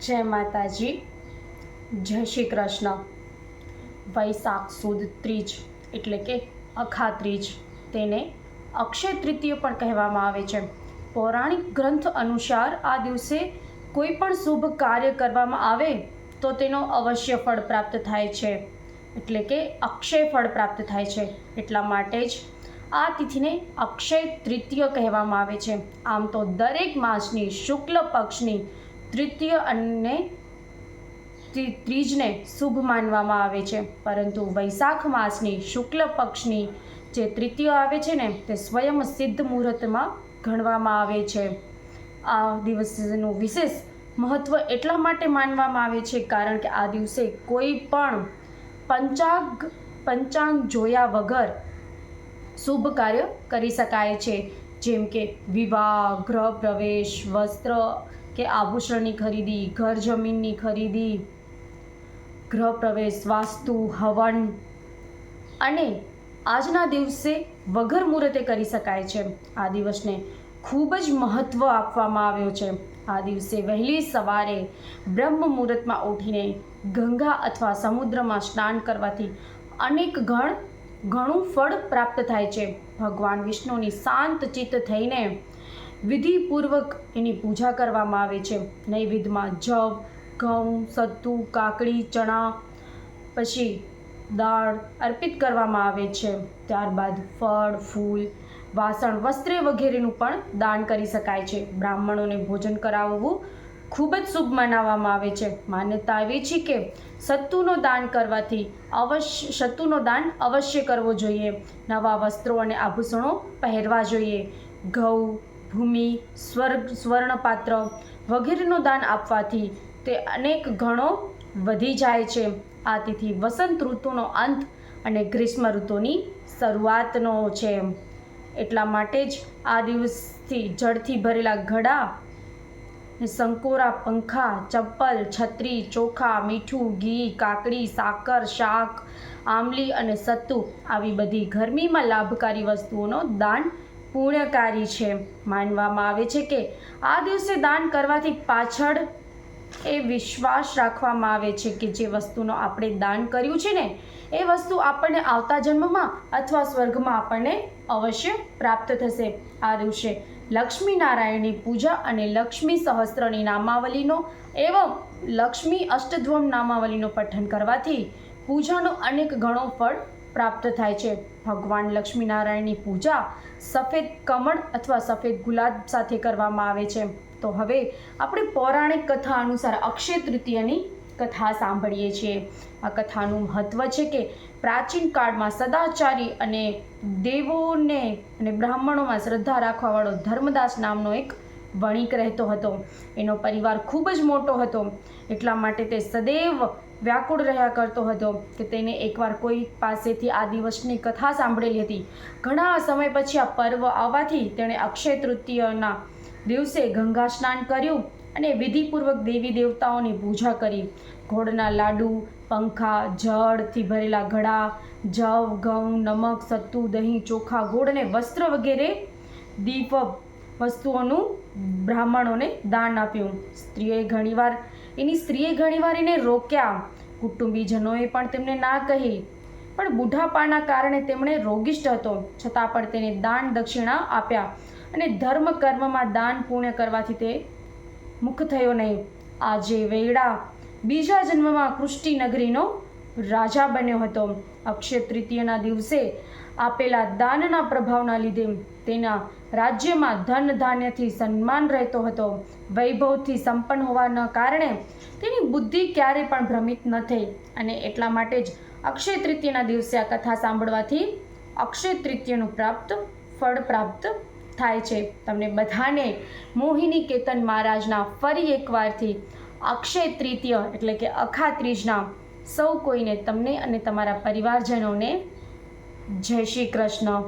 જય માતાજી. જય શ્રી કૃષ્ણ. વૈશાખ સુદ ત્રીજ એટલે કે અખા ત્રીજ તેને અક્ષય તૃતીય પણ કહેવામાં આવે છે. પૌરાણિક ગ્રંથ અનુસાર આ દિવસે કોઈ પણ શુભ કાર્ય કરવામાં આવે તો તેનો અવશ્ય ફળ પ્રાપ્ત થાય છે. એટલે કે અક્ષય ફળ પ્રાપ્ત થાય છે. એટલા માટે જ આ તિથિને અક્ષય તૃતીય કહેવામાં આવે છે. આમ તો દરેક માસની શુક્લ પક્ષની તૃતીય અને ત્રીજને શુભ માનવામાં આવે છે. પરંતુ વૈશાખ માસની શુક્લ પક્ષની જે તૃતીય આવે છે ને, તે સ્વયં સિદ્ધ મુહૂર્તમાં ગણવામાં આવે છે. આ દિવસનું વિશેષ મહત્ત્વ એટલા માટે માનવામાં આવે છે કારણ કે આ દિવસે કોઈ પણ પંચાંગ પંચાંગ જોયા વગર શુભ કાર્ય કરી શકાય છે. જેમ કે વિવાહ, ગૃહ પ્રવેશ, વસ્ત્ર કે આભૂષણની ખરીદી, ઘર જમીનની ખરીદી, ગ્રહ પ્રવેશ, વાસ્તુ, હવન અને આજના દિવસે વગર મુહૂર્તે કરી શકાય છે. આ દિવસને ખૂબ જ મહત્ત્વ આપવામાં આવ્યો છે. આ દિવસે વહેલી સવારે બ્રહ્મ મુહૂર્તમાં ઉઠીને ગંગા અથવા સમુદ્રમાં સ્નાન કરવાથી અનેક ગણ, ઘણું ફળ પ્રાપ્ત થાય છે. ભગવાન વિષ્ણુની શાંત ચિત્ત થઈને વિધિપૂર્વક એની પૂજા કરવામાં આવે છે. નૈવેદ્યમાં જવ, ઘઉં, સત્તુ, કાકડી, ચણા, પછી દાળ અર્પિત કરવામાં આવે છે. ત્યારબાદ ફળ, ફૂલ, વાસણ, વસ્ત્રે વગેરેનું પણ દાન કરી શકાય છે. બ્રાહ્મણોને ભોજન કરાવવું ખૂબ જ શુભ મનાવવામાં આવે છે. માન્યતા એવી છે કે સત્તુનો દાન કરવાથી અવશ્ય, સત્તુનો દાન અવશ્ય કરવો જોઈએ. નવા વસ્ત્રો અને આભૂષણો પહેરવા જોઈએ. ઘઉં ભૂમિ, સ્વર્ગ, સ્વર્ણપાત્ર વગેરેનું દાન આપવાથી તે અનેક ગણો વધી જાય છે. આ તિથિ વસંત ઋતુનો અંત અને ગ્રીષ્મ ઋતુની શરૂઆતનો છે. એટલા માટે જ આ દિવસથી જળથી ભરેલા ઘડા, સંકોરા, પંખા, ચપ્પલ, છત્રી, ચોખા, મીઠું, ઘી, કાકડી, સાકર, શાક આમલી અને સત્તુ આવી બધી ગરમીમાં લાભકારી વસ્તુઓનો દાન પુણ્યકારી છે. માનવામાં આવે છે કે આ દિવસે દાન કરવાથી પાછળ એ વિશ્વાસ રાખવામાં આવે છે કે જે વસ્તુનો આપણે દાન કર્યું છે ને, એ વસ્તુ આપણને આવતા જન્મમાં અથવા સ્વર્ગમાં આપણને અવશ્ય પ્રાપ્ત થશે. આ દિવસે લક્ષ્મી નારાયણની પૂજા અને લક્ષ્મી સહસ્ત્રની નામાવલીનો એવં લક્ષ્મી અષ્ટધ્વમ નામાવલીનો પઠન કરવાથી પૂજાનો અનેક ગણો ફળ પ્રાપ્ત થાય છે. ભગવાન લક્ષ્મીનારાયણની પૂજા સફેદ કમળ અથવા સફેદ ગુલાબ સાથે કરવામાં આવે છે. તો હવે આપણે પૌરાણિક કથા અનુસાર અક્ષય તૃતીયની કથા સાંભળીએ છીએ. આ કથાનું મહત્ત્વ છે કે પ્રાચીન કાળમાં સદાચારી અને દેવોને અને બ્રાહ્મણોમાં શ્રદ્ધા રાખવાવાળો ધર્મદાસ નામનો એક વણિક રહેતો હતો. એનો પરિવાર ખૂબ જ મોટો હતો. એટલા માટે તે સદૈવ વ્યાકુળ રહ્યા કરતો હતો કે તેને એકવાર કોઈ પાસેથી આ દિવસની કથા સાંભળેલી હતી. ઘણા સમય પછી આ પર્વ આવવાથી તેણે અક્ષય તૃતીયના દિવસે ગંગા સ્નાન કર્યું અને વિધિપૂર્વક દેવી દેવતાઓની પૂજા કરી. ઘોડના લાડુ, પંખા, જળથી ભરેલા ઘડા, જવ, ઘઉં, નમક, સત્તુ, દહીં, ચોખા, ગોળ અને વસ્ત્ર વગેરે દીપ વસ્તુઓનું બ્રાહ્મણોને દાન આપ્યું. સ્ત્રીએ ઘણીવાર એની સ્ત્રીએ ઘણીવાર એને રોક્યા. કુટુંબીજનોએ પણ તેમને ના કહી. પણ બુઢાપાના કારણે તેમણે રોગિષ્ટ હતો. છતાં પણ તેને દાન દક્ષિણા આપ્યા અને ધર્મ કર્મમાં દાન પુણ્ય કરવાથી તે મુખ થયો નહીં. આજે વેડા બીજા જન્મમાં કૃષ્ટિ નગરીનો રાજા બન્યો હતો. અક્ષય તૃતીયના દિવસે આપેલા દાનના પ્રભાવના લીધે તેના રાજ્યમાં ધન ધાન્યથી સન્માન રહેતો હતો. વૈભવથી સંપન્ન હોવાના કારણે તેની બુદ્ધિ ક્યારેય પણ ભ્રમિત ન થઈ. અને એટલા માટે જ અક્ષય તૃતીયના દિવસે આ કથા સાંભળવાથી અક્ષય તૃતીયનું પ્રાપ્ત ફળ પ્રાપ્ત થાય છે. તમને બધાને મોહિની કેતન મહારાજના ફરી એકવારથી અક્ષય તૃતીય એટલે કે અખા ત્રીજના સૌ કોઈને તમને અને તમારા પરિવારજનોને જય શ્રી કૃષ્ણ.